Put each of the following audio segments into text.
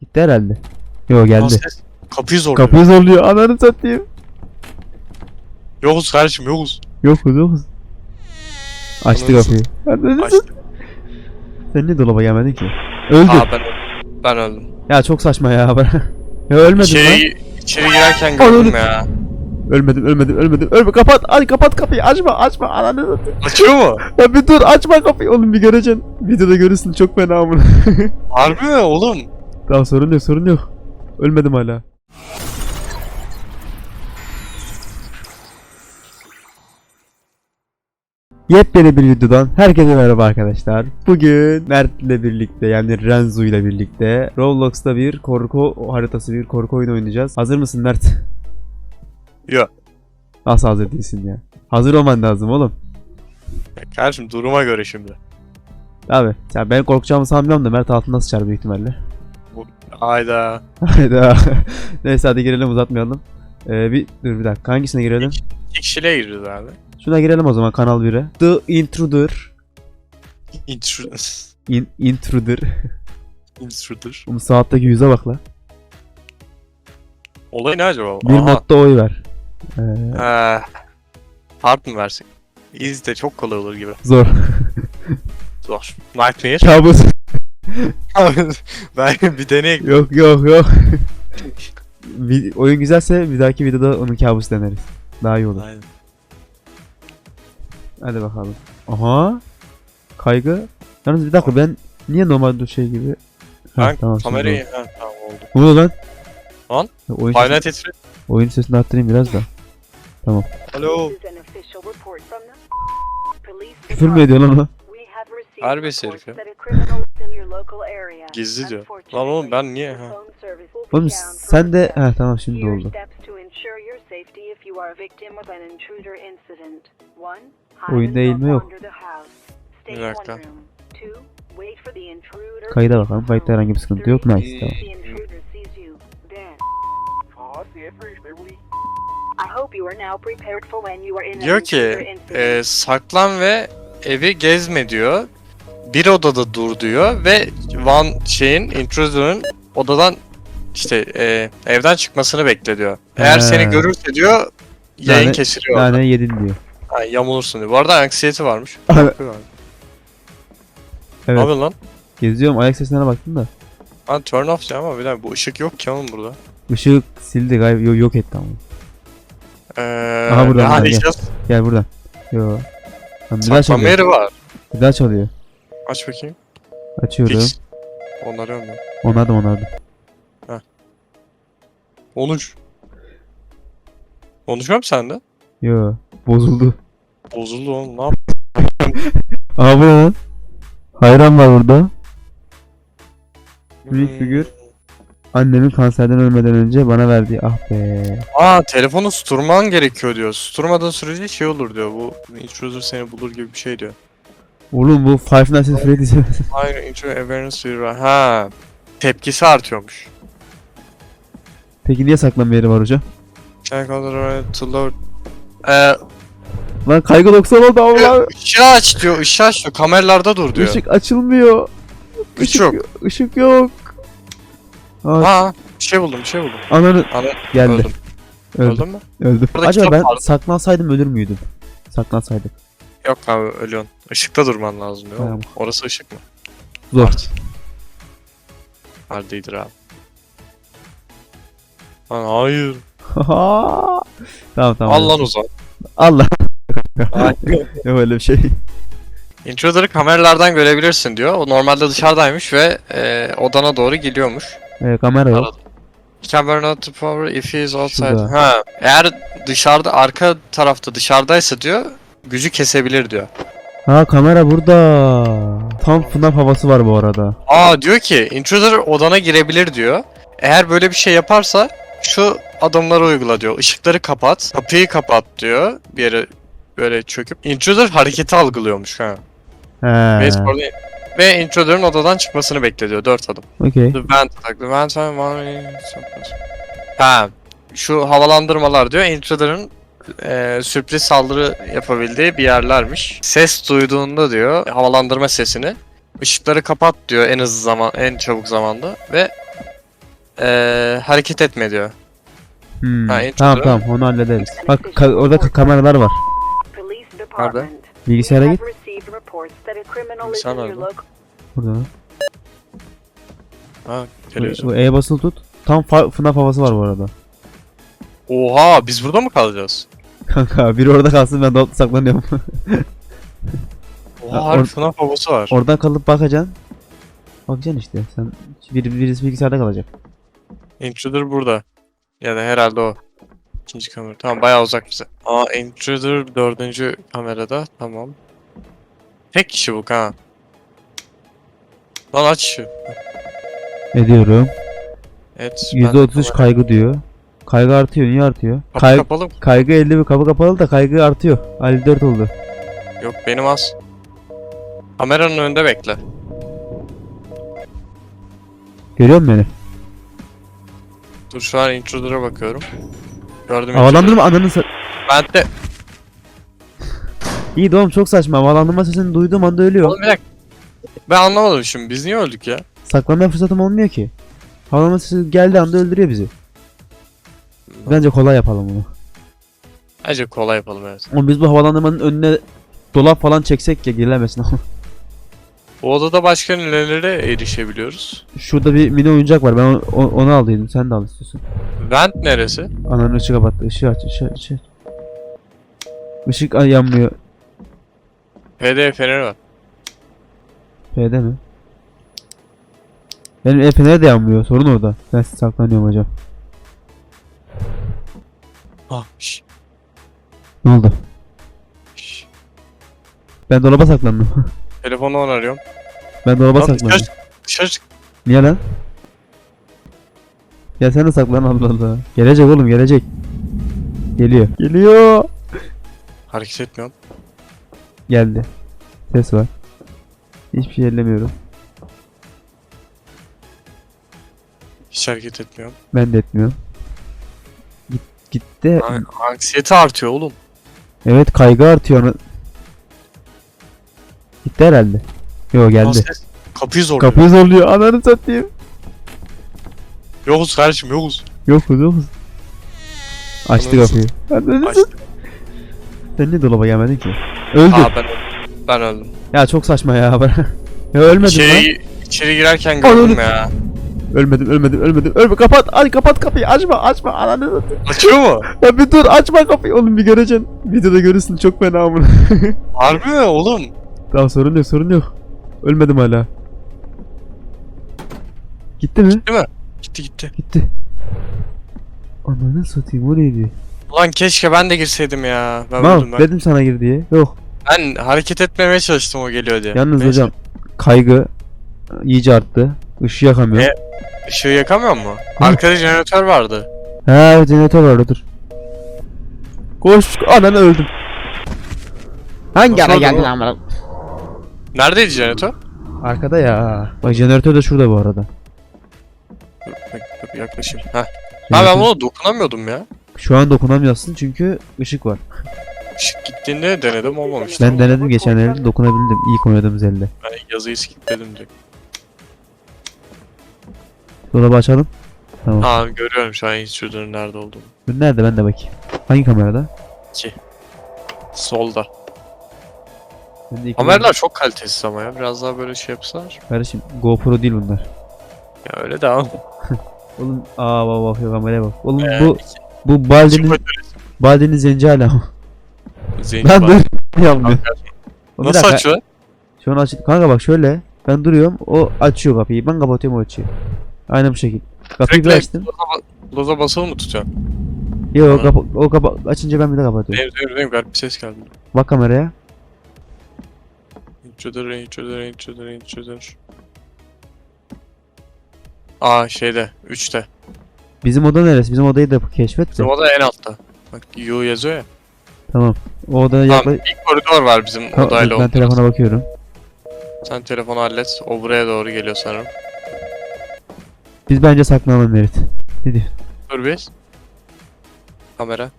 Gitti herhalde. Yo geldi. Ses- Kapıyı zorluyor. Kapıyı zorluyor. Ananı satayım. Yokuz kardeşim yokuz. Yokuz yokuz. Açtı Ananı kapıyı. Ananı Açtı. Sen niye dolaba gelmedin ki? Öldü. Aa ben öldüm. Ben öldüm. Ya çok saçma ya. ya ölmedim lan. İçeri, içeri girerken gördüm ya. Ölmedim ölmedim ölmedim. Ölme kapat. Hadi kapat kapıyı. Açma açma. Ananı. Açıyor mu? Ya bir dur açma kapıyı. Oğlum bir göreceksin. Videoda görürsün çok fena amına. Harbi mi oğlum? Tamam sorun yok sorun yok. Ölmedim hala. Yepyeni bir videodan herkese merhaba arkadaşlar. Bugün Mert ile birlikte yani Renzo ile birlikte Roblox'ta bir korku haritası bir korku oyunu oynayacağız. Hazır mısın Mert? Yok. Nasıl hazır değilsin ya? Hazır olman lazım oğlum. Kardeşim duruma göre şimdi. Abi sen ben korkacağımı sanmıyorum da Mert altından sıçar büyük ihtimalle. Ayda. Hayda. Neyse hadi girelim uzatmayalım. Ee, bir dur bir dakika hangisine girelim? İki kişiliğe giriyoruz abi. Şuna girelim o zaman kanal 1'e. The Intruder. Intruder. In, intruder. Intruder. Oğlum saatteki yüze bak la. Olay ne acaba? Bir Aha. modda oy ver. Ee, Ee, hard mı versek? Easy de çok kolay olur gibi. zor. Zor. Nightmare. Kabus. ben bir deneyek. yok yok yok. Vi- oyun güzelse bir dahaki videoda onun kabus deneriz. Daha iyi olur. Aynen. Hadi bakalım. Aha. Kaygı. Yalnız bir dakika ben niye normal şey gibi? Ha, Ben tamam, şimdi kamerayı... oldu. Ha, tamam oldu. Ne oluyor lan? Lan? Ya, oyun, Final sesi, Tetris. oyun sesini arttırayım biraz da. Alo. Küfür mü ediyor lan o? Harbi herif ya. Gizli diyor. Lan oğlum ben niye- ha? phone service will be Oğlum down for sen de... Ha tamam şimdi Here are oldu. steps to ensure your safety if you are a victim of an intruder incident. One, Oyunda hide eğilme yok. under the house. Stay Bir in dakika. one room. Two, wait for the intruder Kayda bakalım. Kayıtta the herhangi bir sıkıntı yok. Nice tamam. The intruder sees you. Then. I hope you are now prepared for when you are in an Diyor intruder ki e, saklan ve evi gezme diyor. Bir odada dur diyor ve Van şeyin intruder'ın odadan işte e, evden çıkmasını bekle diyor. Eğer He. seni görürse diyor yayın Yani- kesiliyor. orada. Yani yedin diyor. Ha, yamulursun diyor. Bu arada anksiyeti varmış. Evet. Ne Evet. yapıyorsun lan? Geziyorum ayak seslerine baktım da. Ha turn off diyor ama bir dakika bu ışık yok ki oğlum burada. Işığı sildi galiba. Yok, yok etti ama. Ee, Aha, buradan, buradan, arayacağız? Gel buradan. Yo. Lan bir daha Saklanma çalıyor. yeri var. Bir daha çalıyor. Aç bakayım. Açıyorum. Fix. Onları ben. Onardım onardım. Konuş. Konuşuyor musun sen de? Yo. Bozuldu. Bozuldu oğlum ne yap? Ne lan? Hayran var burada. Büyük Hmm. figür. Annemin kanserden ölmeden önce bana verdiği ah be. Aa telefonu susturman gerekiyor diyor. Susturmadığın sürece şey olur diyor. Bu intruder seni bulur gibi bir şey diyor. Oğlum bu Five Nights at Freddy's. Hayır intruder awareness zero. Ha. Tepkisi artıyormuş. Peki niye saklanma yeri var hocam? Check out the to load. Ee, Lan kaygı 90 oldu Allah. ışığı aç diyor, ışığı aç diyor. Kameralarda dur diyor. Işık açılmıyor. Güç yok. Işık yok. Aa, Ha, bir şey buldum, bir şey buldum. ananı Ana, geldi. öldüm. Öldüm. Öldün mü? Öldüm. Burada Acaba kitap ben vardı. saklansaydım ölür müydüm? Saklansaydım. Yok abi ölüyorsun. Işıkta durman lazım diyor. Tamam. Orası ışık mı? Zor. Art. Hard değildir abi. Lan hayır. tamam tamam. Al lan zaman. Allah. Yok öyle bir şey. Intruder'ı kameralardan görebilirsin diyor. O normalde dışarıdaymış ve e, odana doğru geliyormuş. Ee, kamera yok. Burn out the power if he is outside. Şurada. Ha, eğer dışarıda arka tarafta dışarıdaysa diyor gücü kesebilir diyor. Ha kamera burada. Tam FNAF havası var bu arada. Aa diyor ki intruder odana girebilir diyor. Eğer böyle bir şey yaparsa şu adımları uygula diyor. Işıkları kapat, kapıyı kapat diyor. Bir yere böyle çöküp. Intruder hareketi algılıyormuş ha. He. Ve, intruder'ın odadan çıkmasını bekliyor 4 adım. Okey. The vent attack. The vent and one Ha. Şu havalandırmalar diyor. Intruder'ın e, sürpriz saldırı yapabildiği bir yerlermiş. Ses duyduğunda diyor havalandırma sesini. ışıkları kapat diyor en hızlı zaman, en çabuk zamanda ve Ee, hareket etme diyor. Hmm. Ha, tamam tamam onu hallederiz. Bak ka- orada ka- kameralar var. Department. Bilgisayara git. Bilgisayar nerede? Burada. Ha Bu, televizyon. bu E basılı tut. Tam FNAF havası var bu arada. Oha biz burada mı kalacağız? Kanka biri orada kalsın ben dolapta saklanıyorum. Oha Ha, harbi or- FNAF havası var. Oradan kalıp bakacaksın. Bakacaksın işte. Sen biri, birisi bilgisayarda kalacak. Intruder burada. Ya da herhalde o. İkinci kamera. Tamam bayağı uzak bize. Aa Intruder dördüncü kamerada. Tamam. Tek kişi bu ha. Lan aç şu. Ediyorum. Evet. ben- %33 kaygı diyor. Kaygı artıyor. Niye artıyor? Kapı Kay- kapalı mı? kaygı 50 bir kapı kapalı da kaygı artıyor. 54 oldu. Yok benim az. Kameranın önünde bekle. Görüyor musun beni? Dur şu an Intruder'a bakıyorum. Gördüm Havalandırma ananı sa- Ben de... İyi de oğlum çok saçma. Havalandırma sesini duyduğum anda ölüyor. Oğlum bir dakika. Ben anlamadım şimdi. Biz niye öldük ya? Saklanmaya fırsatım olmuyor ki. Havalandırma sesi geldiği anda öldürüyor bizi. Bence kolay yapalım bunu. Bence kolay yapalım evet. Oğlum biz bu havalandırmanın önüne dolap falan çeksek ya girilemesin ama. Bu odada başka nelere erişebiliyoruz? Şurada bir mini oyuncak var. Ben o- o- onu aldıydım. Sen de al istiyorsun. Vent neresi? Ananın ışığı kapattı. Işığı aç, ışığı aç. Işık yanmıyor. PD feneri var. P'de mi? Benim el feneri de yanmıyor. Sorun orada. Ben saklanıyorum hocam. Ah şş, Ne oldu? şş. Ben dolaba saklandım. Telefonu arıyorum. ben dolaba Lan saklandım. dışarı, dışarı çık. Niye lan? Ya sen de saklan Allah Allah. Gelecek oğlum gelecek. Geliyor. Geliyor. Hareket etmiyorum. Geldi. Ses var. Hiçbir şey ellemiyorum. Hiç hareket etmiyorum. Ben de etmiyorum. Git, gitti. An- Anksiyete artıyor oğlum. Evet kaygı artıyor. Gitti herhalde. Yo Lan geldi. ses- Kapıyı zorluyor. Kapıyı zorluyor. Ananı satayım. Yokuz kardeşim yokuz. Yokuz yokuz. Açtı Ananı kapıyı. Ananı satayım. Sen niye dolaba gelmedin ki? Öldü. Aa ben ben öldüm. Ya çok saçma ya. ya ölmedim lan. İçeri, içeri girerken gördüm ya. Ölmedim ölmedim ölmedim. Ölme kapat. Ay kapat kapıyı. Açma açma. Ananı satayım. Açıyor mu? Ya bir dur açma kapıyı. Oğlum bir göreceksin. Videoda görürsün çok fena amına. Harbi mi oğlum? tamam sorun yok sorun yok. Ölmedim hala. Gitti mi? Gitti gitti. Gitti. Ananı satayım o neydi? Ulan keşke ben de girseydim ya. Ben Mal ben. dedim sana gir diye. Yok. Ben hareket etmemeye çalıştım o geliyor diye. Yalnız Neyse. hocam kaygı iyice arttı. Işığı yakamıyor. E- Işığı yakamıyor mu? Arkada jeneratör vardı. He jeneratör var dur. Koş ananı öldüm. Hangi Nasıl ara öldün geldin oğlum? amına? Neredeydi jeneratör? Arkada ya. Bak jeneratör de şurada bu arada. Bir yaklaşayım. Heh. Ha Jeneratör- ben buna dokunamıyordum ya. Şu an dokunamıyorsun çünkü ışık var. Işık gittiğinde denedim olmamıştı. Ben denedim geçenlerde dokunabildim ilk oynadığımız elde. Ben yazıyı skipledim direkt. Dolabı açalım. Tamam. Ha görüyorum şu an intruder'ın nerede olduğunu. Nerede ben de bakayım. Hangi kamerada? Solda. Ben de ilk Kameralar çok kalitesiz ama ya. Biraz daha böyle şey yapsalar. Kardeşim GoPro değil bunlar. Ya öyle de ama. Oğlum aa bak bak kameraya bak. Oğlum Ee, bu bu Baldi'nin Baldi'nin zenci hala. Zenci Lan var. dur. Yapmıyor. Kanka, Oğlum bir Nasıl dakika. açıyor? Şu an açık. Kanka bak şöyle. Ben duruyorum. O açıyor kapıyı. Ben kapatıyorum o açıyor. Aynen bu şekilde. Kapıyı bir açtım. loza, loza basılı mı tutuyorsun? Yok kapa o kapa açınca ben bir de kapatıyorum. Benim, benim, benim garip bir ses geldi. Bak kameraya. Intruder, intruder, intruder, intruder. Aa şeyde, 3'te. Bizim oda neresi? Bizim odayı da keşfet. Bizim oda en altta. Bak U yazıyor ya. Tamam. O odaya Tamam, yakla... bir koridor var bizim Tamam, odayla. ben telefona bakıyorum. Sen telefonu hallet. O buraya doğru geliyor sanırım. Biz bence saklanalım Merit. Ne diyor? Dur bir. Kamera.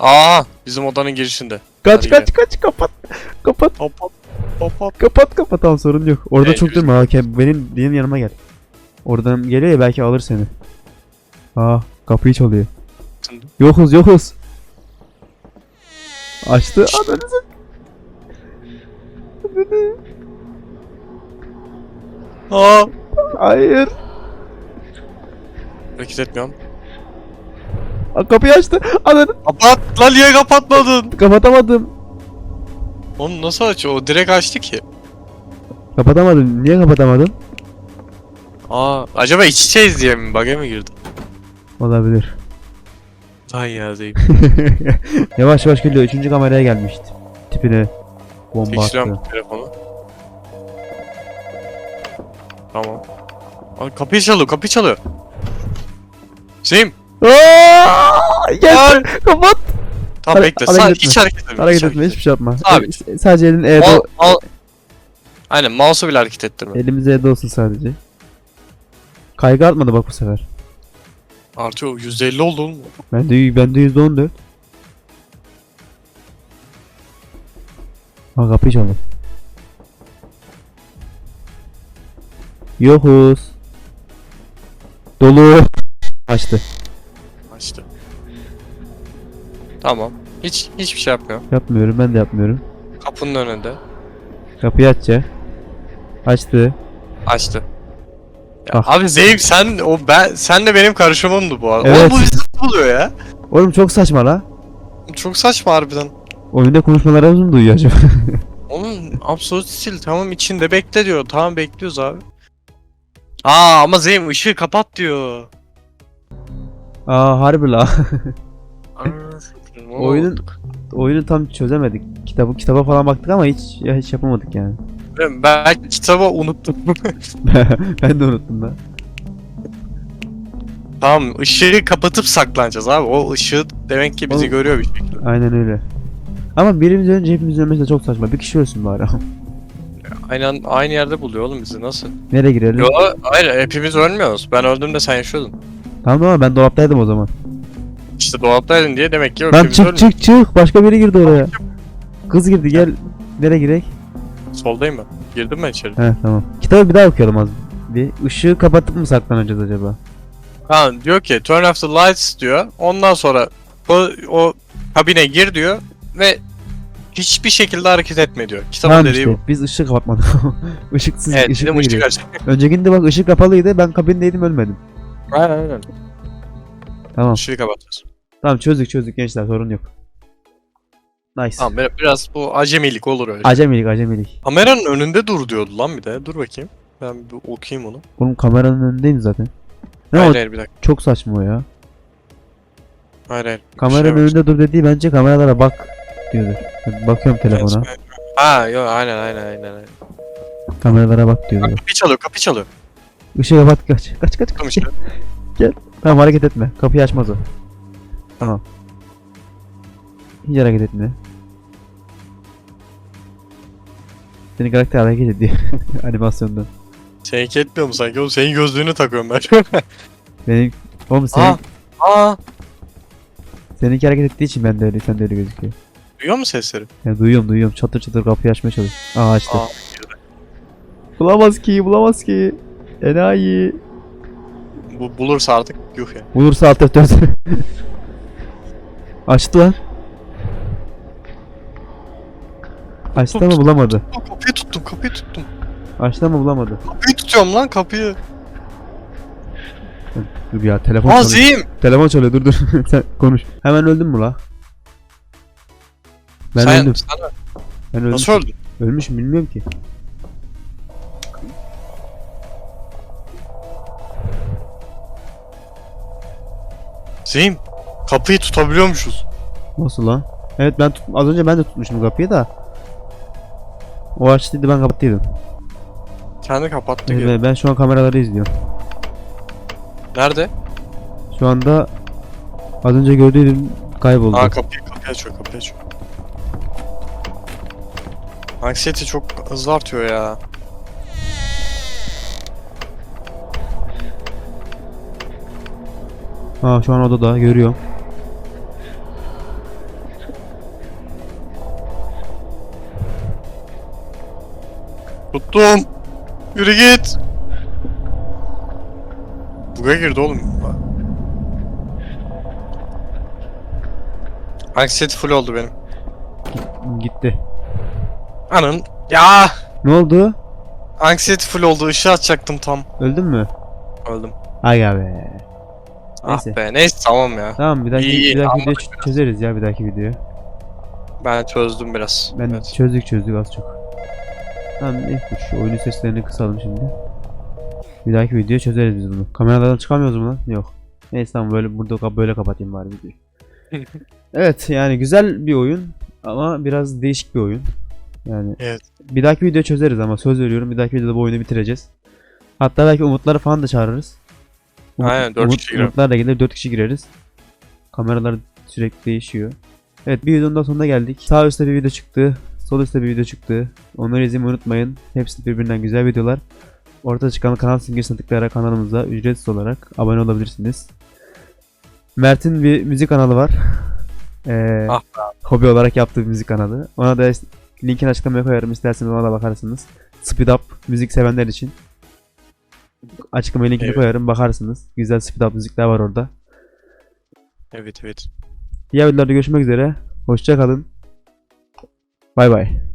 Aa, bizim odanın girişinde. Kaç Hadi kaç kaç kapat. Kapat hop hop. kapat kapat tamam sorun yok. Orada Evet, çok bizim- durma. Ha, ke- benim benim yanıma gel. Oradan geliyor ya belki alır seni. Aa kapıyı çalıyor. Şimdi. Yokuz yokuz. Açtı. Ananızı. Aa! Hayır. Hareket etmiyorum. Aa, kapıyı açtı. Ananı. Kapat! Lan niye kapatmadın? Kapatamadım. Oğlum nasıl açıyor? O direkt açtı ki. Kapatamadım. Niye kapatamadım? Aa, acaba iç içeyiz diye mi? Bug'e mi girdi? Olabilir. Ay ya yavaş yavaş geliyor. Üçüncü kameraya gelmişti. Tipine bomba attı. telefonu. Tamam. Ay, kapıyı çalıyor, kapıyı çalıyor. Sim! Aa, gel. Kapat. Tamam Hare- bekle. hareket Sa- etme. hiç hareket etme. Hareket hiç etme. Hiçbir şey yapma. Sabit. E, Sadece elin E'de. Mal, mal... Aynen mouse'u bile hareket ettirme. Elimiz E'de olsun sadece. Kaygı artmadı bak bu sefer. Artıyor %50 oldu oğlum. Ben de ben de %14. Ha kapıyı çaldı. Yokuz. Dolu. Açtı. Açtı. Tamam. Hiç hiçbir şey yapmıyor. Yapmıyorum ben de yapmıyorum. Kapının önünde. Kapıyı açacak. Açtı. Açtı. Ya Ah. Abi Zeyim sen o ben sen de benim karışımımdı bu arada. Evet. Oğlum bu bizi buluyor ya? Oğlum çok saçma la. Çok saçma harbiden. Oyunda konuşmalarımızı mı duyuyor acaba? Oğlum absolut stil tamam içinde bekle diyor. Tamam bekliyoruz abi. Aa ama Zeyim ışığı kapat diyor. Aa harbi la. Ne Oyunun- oldu? Oyunu tam çözemedik. Kitabı kitaba falan baktık ama hiç ya hiç yapamadık yani. Ben belki kitabı unuttum. ben de unuttum da. tamam ışığı kapatıp saklanacağız abi. O ışığı demek ki bizi Oğlum- görüyor bir şekilde. Aynen öyle. Ama birimiz önce hepimiz ölmesi de çok saçma. Bir kişi ölsün bari. Aynen aynı yerde buluyor oğlum bizi nasıl? Nereye girelim? Yo hayır hepimiz ölmüyoruz. Ben öldüm de sen yaşıyordun. Tamam ama ben dolaptaydım o zaman. İşte dolaptaydın diye demek ki Lan hepimiz çık çık çık. Başka biri girdi oraya. Kız girdi gel. Nereye girek? Soldayım ben. Girdim ben içeri. He tamam. Kitabı bir daha okuyalım az. Bir ışığı kapatıp mı saklanacağız acaba? Ha diyor ki turn off the lights diyor. Ondan sonra o, o kabine gir diyor ve hiçbir şekilde hareket etme diyor. Kitabın tamam dediği işte. bu. Biz ışık kapatmadık. Işıksız Evet ışıkla dedim ışık giriyoruz. açık. Öncekinde bak ışık kapalıydı. Ben kabindeydim ölmedim. Aynen aynen. Tamam. Işığı kapatacağız. Tamam çözdük çözdük gençler sorun yok. Nice. Tamam biraz- biraz bu acemilik olur öyle. Acemilik acemilik. Kameranın önünde dur diyordu lan bir de. Dur bakayım. Ben bir okuyayım onu. Oğlum kameranın önündeyim zaten. Ne hayır o? hayır bir dakika. Çok saçma o ya. Hayır hayır. Bir Kameranın şey var. önünde dur dediği bence kameralara bak diyordur. Bakıyorum telefona. Evet. Ha yok aynen aynen aynen. aynen. Kameralara bak diyordur. Kapı çalıyor kapı çalıyor. Işığı kapat kaç. Kaç kaç Tamam kaç. işte. Tamam hareket etme. Kapıyı açmaz o. Tamam. Hiç hareket etme. Senin karakter hareket ediyor. Animasyondan. Seninki etmiyor mu sanki? Oğlum senin gözlüğünü takıyorum ben. Benim... Oğlum senin, Aa. Aa. seninki hareket ettiği için ben de öyle, sen de öyle gözüküyor. Duyuyor musun sesleri? Ya duyuyorum duyuyorum. Çatır çatır kapıyı açmaya çalış. Aa açtı. Aa. Bulamaz ki bulamaz ki. Enayi. Bu bulursa artık yuh ya. Bulursa alt F4. Açtı lan. Açtı ama bulamadı. Kapıyı tuttum kapıyı tuttum. Açtı ama bulamadı. Kapıyı tutuyorum lan kapıyı. Dur ya telefon Aa çalıyor. Telefon çalıyor dur dur. Sen konuş. Hemen öldün mü la? Ben sen, öldüm. sen Ben öldüm. nasıl öldün? Ölmüşüm bilmiyorum ki. Zeyim. Kapıyı tutabiliyormuşuz. Nasıl lan? Evet ben tut az önce ben de tutmuşum kapıyı da. O açtıydı ben kapattıydım. Kendi kapattı Evet, ben, ben şu an kameraları izliyorum. Nerede? Şu anda az önce gördüğüm kayboldu. Aa kapıyı kapıyı açıyor kapıyı açıyor. Anksiyete çok hızlı artıyor ya. Ha şu an odada görüyorum. Tuttum. Yürü git. Buga girdi oğlum. Anksiyete full oldu benim. Gitti. Anın. Ya! Ne oldu? Anksiyete full oldu. Işığı açacaktım tam. Öldün mü? Öldüm. Aga be. Neyse. Ah be. Neyse tamam ya. Tamam bir dahaki, İyi, bir dahaki video çözeriz ya bir dahaki videoyu. Ben çözdüm biraz. Ben Evet. çözdük çözdük az çok. Tamam neyse şu oyunun seslerini kısalım şimdi. Bir dahaki videoyu çözeriz biz bunu. Kameralardan çıkamıyoruz mu lan? Yok. Neyse tamam böyle burada böyle kapatayım bari videoyu. evet yani güzel bir oyun ama biraz değişik bir oyun. Yani Evet. bir dahaki video çözeriz ama söz veriyorum bir dahaki videoda bu oyunu bitireceğiz. Hatta belki umutları falan da çağırırız. Aynen, dört kişi girelim. Umutlar da gelir 4 kişi gireriz. Kameralar sürekli değişiyor. Evet bir videonun da sonuna geldik. Sağ üstte bir video çıktı. Sol üstte bir video çıktı. Onları izlemeyi unutmayın. Hepsi birbirinden güzel videolar. Ortada çıkan kanal simgesine tıklayarak kanalımıza ücretsiz olarak abone olabilirsiniz. Mert'in bir müzik kanalı var. Ee, Ah hobi olarak yaptığı bir müzik kanalı. Ona da linkini açıklamaya koyarım. İsterseniz ona da bakarsınız. Speed Up müzik sevenler için. Açıklamaya linkini Evet. koyarım bakarsınız. Güzel Speed Up müzikler var orada. Evet evet. Diğer videolarda görüşmek üzere. Hoşça kalın. Bay bay.